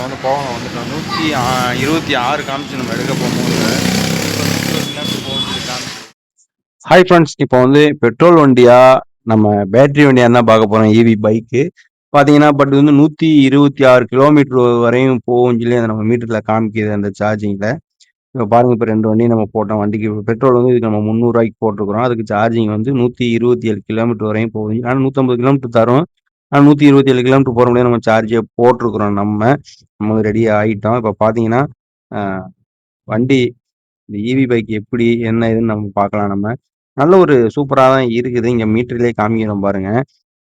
வந்து போகணும் வந்துட்டோம் நூற்றி இருபத்தி ஆறு காமிச்சு நம்ம எடுக்க போகும்போது ஹாய் ஃப்ரெண்ட்ஸ் இப்போ வந்து பெட்ரோல் வண்டியா நம்ம பேட்டரி வண்டியா தான் பார்க்க போறோம் ஈவி பைக்கு பார்த்தீங்கன்னா பட் வந்து நூற்றி இருபத்தி ஆறு கிலோமீட்டர் வரையும் போகும் சொல்லி அந்த நம்ம மீட்டரில் காமிக்குது அந்த சார்ஜிங்கில் இப்போ பாருங்க இப்போ ரெண்டு வண்டி நம்ம போட்டோம் வண்டிக்கு பெட்ரோல் வந்து இதுக்கு நம்ம முந்நூறுரூவாய்க்கு போட்டிருக்கிறோம். அதுக்கு சார்ஜிங் வந்து நூற்றி இருபத்தி ஏழு கிலோமீட்டர் வரையும் போகுது. ஆனால் நூற்றம்பது கிலோமீட்டர் தரும். ஆனால் நூற்றி இருபத்தி ஏழு கிலோமீட்டர் போகிற முடியாது நம்ம சார்ஜே போட்டிருக்கிறோம். நம்ம நம்ம ரெடி ஆகிட்டோம் இப்போ பார்த்தீங்கன்னா வண்டி இந்த இவி பைக் எப்படி என்ன இதுன்னு நம்ம பார்க்கலாம் நம்ம. நல்ல ஒரு சூப்பராக தான் இருக்குது. இங்கே மீட்டர்லேயே காமிக்கிறோம் பாருங்க.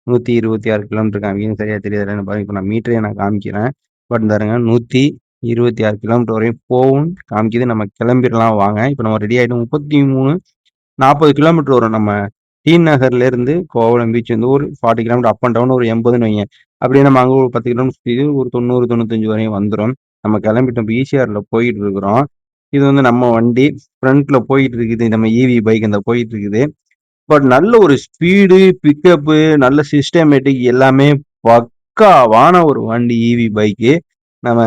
நூற்றி இருபத்தி ஆறு கிலோமீட்டர் காமிக்கிறேன். சரியாக தெரியாதுன்னு பாருங்க. இப்போ நான் மீட்டரே நான் காமிக்கிறேன். பட் தருங்க நூற்றி இருபத்தி ஆறு கிலோமீட்டர் வரையும் போகும் காமிக்குது. நம்ம கிளம்பிடலாம் வாங்க. இப்போ நம்ம ரெடி ஆகிட்டோம் முப்பத்தி மூணு நாற்பது கிலோமீட்டர் வரும் நம்ம டி நகர்ல இருந்து கோவளம் பீச் வந்து ஒரு forty kilometre up and down ஒரு எண்பதுன்னு வைங்க அப்படியே நம்ம அங்கே ஒரு பத்து கிலோமீட்டர் சுற்றி ஒரு தொண்ணூறு தொண்ணூத்தஞ்சு வரையும் வந்துடும் நம்ம கிளம்பிட்டோம் ஈசிஆர்ல போயிட்டு இருக்கிறோம் இது வந்து நம்ம வண்டி ஃப்ரண்ட்ல போயிட்டு இருக்குது நம்ம இவி பைக் இந்த போயிட்டு இருக்குது பட் நல்ல ஒரு ஸ்பீடு பிக்கப்பு நல்ல சிஸ்டமேட்டிக் எல்லாமே பக்காவான ஒரு வண்டி இவி பைக்கு நம்ம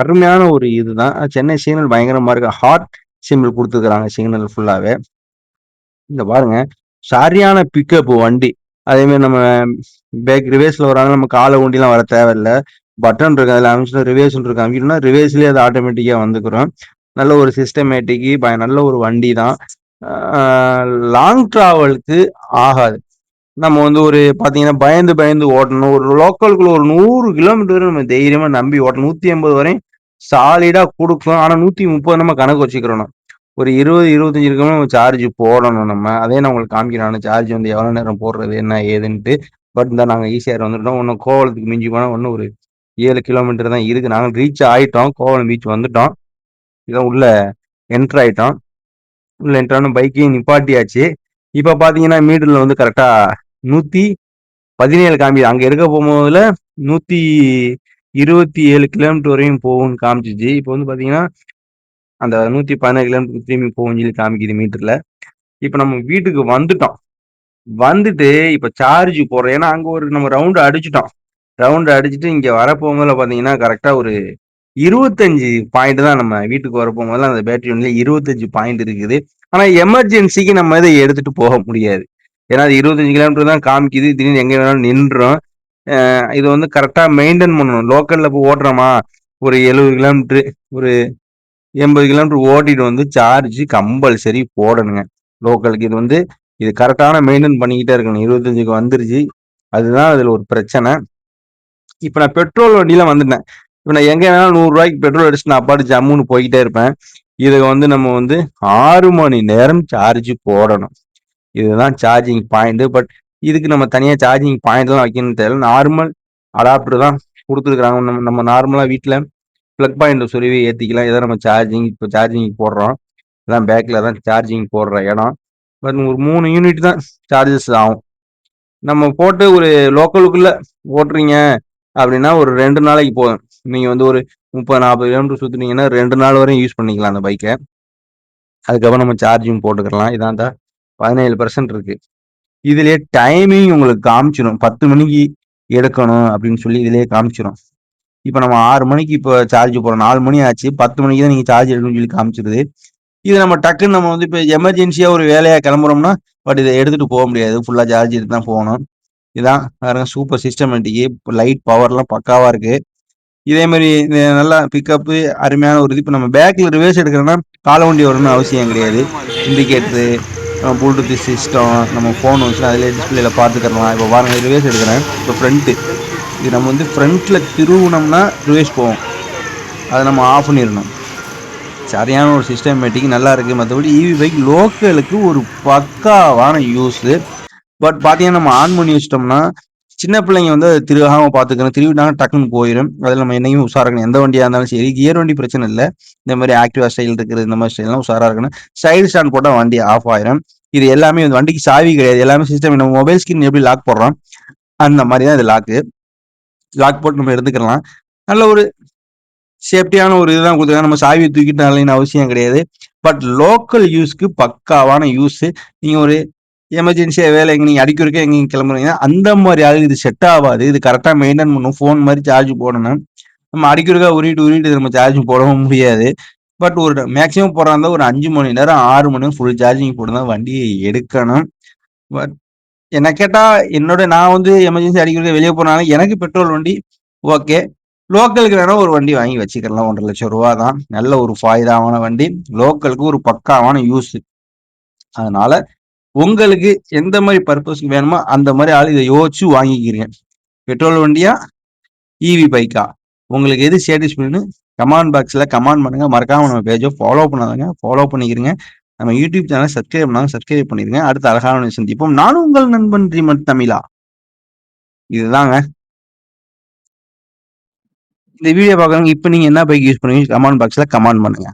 அருமையான ஒரு இதுதான். சென்னை சிக்னல் பயங்கரமா இருக்கு. ஹார்ட் சிம்பிள் கொடுத்துருக்குறாங்க சிக்னல் ஃபுல்லாவே இந்த பாருங்க. சரியான பிக்கப் வண்டி. அதேமாரி நம்ம பேக் ரிவேஸ்ல வராங்க நம்ம காலை ஊண்டிலாம் வர தேவையில்ல. பட்டன் இருக்கு அதில் அமைச்சு ரிவேஸ் இருக்கு. அமைக்கணும்னா ரிவேஸ்லேயே அது ஆட்டோமேட்டிக்காக வந்துக்கிறோம். நல்ல ஒரு சிஸ்டமேட்டிக்கு நல்ல ஒரு வண்டி தான் லாங் ட்ராவலுக்கு ஆகாது. நம்ம வந்து ஒரு பார்த்தீங்கன்னா பயந்து பயந்து ஓட்டணும். ஒரு லோக்கலுக்குள்ள ஒரு நூறு கிலோமீட்டர் நம்ம தைரியமாக நம்பி ஓட்டணும். நூற்றி ஐம்பது வரையும் சாலிடாக கொடுக்கும் ஆனால் நூற்றி முப்பது நம்ம கணக்கு வச்சுக்கிறோம் ஒரு இருபது இருபத்தஞ்சு இருக்கணும் சார்ஜ் போடணும் நம்ம. அதே நான் உங்களுக்கு காமிக்கிறேன் சார்ஜ் வந்து எவ்வளோ நேரம் போடுறது என்ன ஏதுன்ட்டு. பட் இந்த நாங்கள் ஈஸியாக வந்துட்டோம் ஒன்றும் கோவலத்துக்கு மிஞ்சி போனால் ஒன்றும் ஒரு ஏழு கிலோமீட்டர் தான் இருக்குது நாங்கள் ரீச் ஆகிட்டோம் கோவலம் பீச் வந்துட்டோம். இதான் உள்ள என்ட்ரு ஆகிட்டோம் உள்ள என்ட்ரான பைக்கையும் நிப்பாட்டியாச்சு. இப்போ பார்த்தீங்கன்னா மீட்டரில் வந்து கரெக்டாக நூற்றி பதினேழு காமிச்சு அங்கே இருக்க போகும்போதுல நூற்றி இருபத்தி ஏழு கிலோமீட்டர் வரையும் போகும்னு காமிச்சிச்சு. இப்போ வந்து பார்த்தீங்கன்னா அந்த நூற்றி பதினேழு கிலோமீட்டர் திரும்பி போகும் சொல்லி காமிக்குது மீட்டர்ல இப்போ நம்ம வீட்டுக்கு வந்துட்டோம். வந்துட்டு இப்போ சார்ஜ் போடுறோம். ஏன்னா அங்கே ஒரு நம்ம ரவுண்டு அடிச்சிட்டோம். ரவுண்டு அடிச்சுட்டு இங்கே வரப்போகும்போதுல பார்த்தீங்கன்னா கரெக்டாக ஒரு இருபத்தஞ்சு பாயிண்ட் தான் நம்ம வீட்டுக்கு வரப்போகும்போதுல அந்த பேட்டரி ஒன்ல இருபத்தஞ்சு பாயிண்ட் இருக்குது. ஆனால் எமர்ஜென்சிக்கு நம்ம இதை எடுத்துட்டு போக முடியாது. ஏன்னா அது இருபத்தஞ்சு கிலோமீட்டர் தான் காமிக்குது. திடீர்னு எங்கே வேணாலும் நின்றோம் இது வந்து கரெக்டாக மெயின்டைன் பண்ணணும். லோக்கலில் இப்போ ஓட்டுறோமா? ஒரு எழுபது கிலோமீட்ரு ஒரு எண்பது கிலோமீட்டர் ஓட்டிட்டு வந்து சார்ஜ் கம்பல்சரி போடணுங்க. லோக்கலுக்கு இது வந்து இது கரெக்டான மெயின்டைன் பண்ணிக்கிட்டே இருக்கணும். இருபத்தஞ்சுக்கு வந்துருச்சு. அதுதான் அதில் ஒரு பிரச்சனை. இப்போ நான் பெட்ரோல் வண்டியில் வந்துட்டேன். இப்போ நான் எங்கே வேணாலும் நூறுரூவாய்க்கு பெட்ரோல் அடிச்சு நான் அப்பாட்டு ஜம்முன்னு போய்கிட்டே இருப்பேன். இதை வந்து நம்ம வந்து ஆறு மணி நேரம் சார்ஜ் போடணும். இதுதான் சார்ஜிங் பாயிண்ட்டு பட் இதுக்கு நம்ம தனியாக சார்ஜிங் பாயிண்ட்லாம் வைக்கணும்னு தெரியல. நார்மல் அடாப்டர் தான் கொடுத்துருக்குறாங்க. நம்ம நம்ம நார்மலாக வீட்டில் ப்ளக் பாயிண்ட் சொருவி ஏற்றிக்கலாம் எதாவது நம்ம சார்ஜிங் இப்போ சார்ஜிங் போடுறோம். இதான் பேக்கில் தான் சார்ஜிங் போடுற இடம். பட் ஒரு மூணு யூனிட் தான் சார்ஜஸ் ஆகும். நம்ம போட்டு ஒரு லோக்கலுக்குள்ளே ஓட்டுறீங்க அப்படின்னா ஒரு ரெண்டு நாளைக்கு போதும். நீங்கள் வந்து ஒரு முப்பது நாற்பது கிலோமீட்டர் சுற்றுனீங்கன்னா ரெண்டு நாள் வரையும் யூஸ் பண்ணிக்கலாம் அந்த பைக்கை அதுக்கப்புறம் நம்ம சார்ஜிங் போட்டுக்கலாம். இதான் தான் பதினேழு பர்சன்ட் இருக்குது இதுலேயே டைமிங் உங்களுக்கு காமிச்சிடும் பத்து மணிக்கு எடுக்கணும் அப்படின்னு சொல்லி இதுலேயே காமிச்சிடும் இப்போ நம்ம ஆறு மணிக்கு இப்போ சார்ஜ் போகிறோம் நாலு மணி ஆச்சு. பத்து மணிக்கு தான் நீங்கள் சார்ஜ் எடுக்கணும்னு சொல்லி காமிச்சிருது. இது நம்ம டக்குன்னு நம்ம வந்து இப்போ எமர்ஜென்சியாக ஒரு வேலையாக கிளம்புறோம்னா பட் இதை எடுத்துகிட்டு போக முடியாது. ஃபுல்லாக சார்ஜ் எடுத்து தான் போகணும். இதான் பாருங்க சூப்பர் சிஸ்டமேட்டிக்கு லைட் பவர்லாம் பக்காவாக இருக்குது இதே மாதிரி நல்லா பிக்கப்பு அருமையான ஒரு இது. இப்போ நம்ம பேக்கில் ரிவர்ஸ் எடுக்கிறோன்னா கால வண்டி வரணும்னு அவசியம் கிடையாது. இண்டிகேட்டரு ப்ளூடூத் சிஸ்டம் நம்ம ஃபோன் வச்சு அதிலே டிஸ்பிளேல பார்த்துக்கலாம் இப்போ பாருங்க ரிவர்ஸ் எடுக்கிறேன். இப்போ ஃப்ரண்ட்டு இது நம்ம வந்து ஃப்ரண்ட்டில் திருவுனோம்னா ரிவேஸ் போவோம். அதை நம்ம ஆஃப் பண்ணிடணும். சரியான ஒரு சிஸ்டமேட்டிக் நல்லா இருக்குது மற்றபடி இவி பைக் லோக்கலுக்கு ஒரு பக்காவான யூஸு பட் பார்த்தீங்கன்னா நம்ம ஆன் பண்ணி வச்சிட்டோம்னா சின்ன பிள்ளைங்க வந்து அதை திருகாமல் பார்த்துக்கணும் திருவிட்டாங்க டக்குன்னு போயிடும் அதில் நம்ம என்னையும் உஷாராக இருக்கணும். எந்த வண்டியாக இருந்தாலும் சரி. கியர் வண்டி பிரச்சனை இல்லை. இந்த மாதிரி ஆக்டிவா ஸ்டைல் இருக்கிறது இந்த மாதிரி ஸ்டைல்லாம் உஷாராக இருக்கணும். சைடு ஸ்டாண்ட் போட்டால் வண்டி ஆஃப் ஆயிரும். இது எல்லாமே வந்து வண்டிக்கு சாவி கிடையாது. எல்லாமே சிஸ்டம் நம்ம மொபைல் ஸ்கிரீன் எப்படி லாக் போடுறோம்? அந்த மாதிரி தான் இது லாக்கு லாக் போட்டு நம்ம எடுத்துக்கலாம். நல்ல ஒரு சேஃப்டியான ஒரு இதுதான் கொடுத்துருக்காங்க. நம்ம சாவியை தூக்கிட்டாலும் அவசியம் கிடையாது. பட் லோக்கல் யூஸ்க்கு பக்காவான யூஸ் நீங்க ஒரு எமர்ஜென்சியா வேலை எங்க நீங்க அடிக்கிறக்கே எங்க கிளம்புறீங்கன்னா அந்த மாதிரி ஆளுக்கு இது செட் ஆகாது. இது கரெக்டா மெயின்டைன் பண்ணும் ஃபோன் மாதிரி சார்ஜ் போடணும் நம்ம அடிக்கிறக்கா உருட்டு உருட்டு நம்ம சார்ஜிங் போடவும் முடியாது. பட் ஒரு மேக்ஸிமம் போடுறாங்க ஒரு அஞ்சு மணி நேரம் ஆறு மணி நேரம் ஃபுல் சார்ஜிங் போட்டு தான் வண்டியை எடுக்கணும். பட் என்ன கேட்டா என்னோட நான் வந்து எமர்ஜென்சி அடிக்கிறது வெளியே போனாலும் எனக்கு பெட்ரோல் வண்டி ஓகே லோக்கலுக்கு வேணா ஒரு வண்டி வாங்கி வச்சுக்கலாம். ஒன்றரை லட்சம் ரூபா தான் நல்ல ஒரு ஃபாயுதாவான வண்டி. லோக்கலுக்கு ஒரு பக்காவான யூஸ் அதனால உங்களுக்கு எந்த மாதிரி பர்பஸ்க்கு வேணுமோ அந்த மாதிரி ஆள் இதை யோசிச்சு வாங்கிக்கிறீங்க. பெட்ரோல் வண்டியா? இவி பைக்கா உங்களுக்கு எது சேட்டிஸ்ஃபைன்னு கமெண்ட் பாக்ஸில் கமெண்ட் பண்ணுங்க. மறக்காமல் நம்ம பேஜை ஃபாலோ பண்ணாதங்க. ஃபாலோ பண்ணிக்கிறீங்க. நம்ம யூடியூப் சேனலை சப்ஸ்கிரைப் பண்ணாங்க சப்ஸ்கிரைப் பண்ணிருங்க. அடுத்த அழகான சந்திப்போம். நானும் உங்கள் நண்பன் ரீமன் தமிழா. இதுதாங்க. இந்த வீடியோ பார்க்குறவங்க இப்போ நீங்கள் என்ன பைக் யூஸ் பண்ணுவீங்க? கமெண்ட் பாக்ஸில் கமெண்ட் பண்ணுங்க.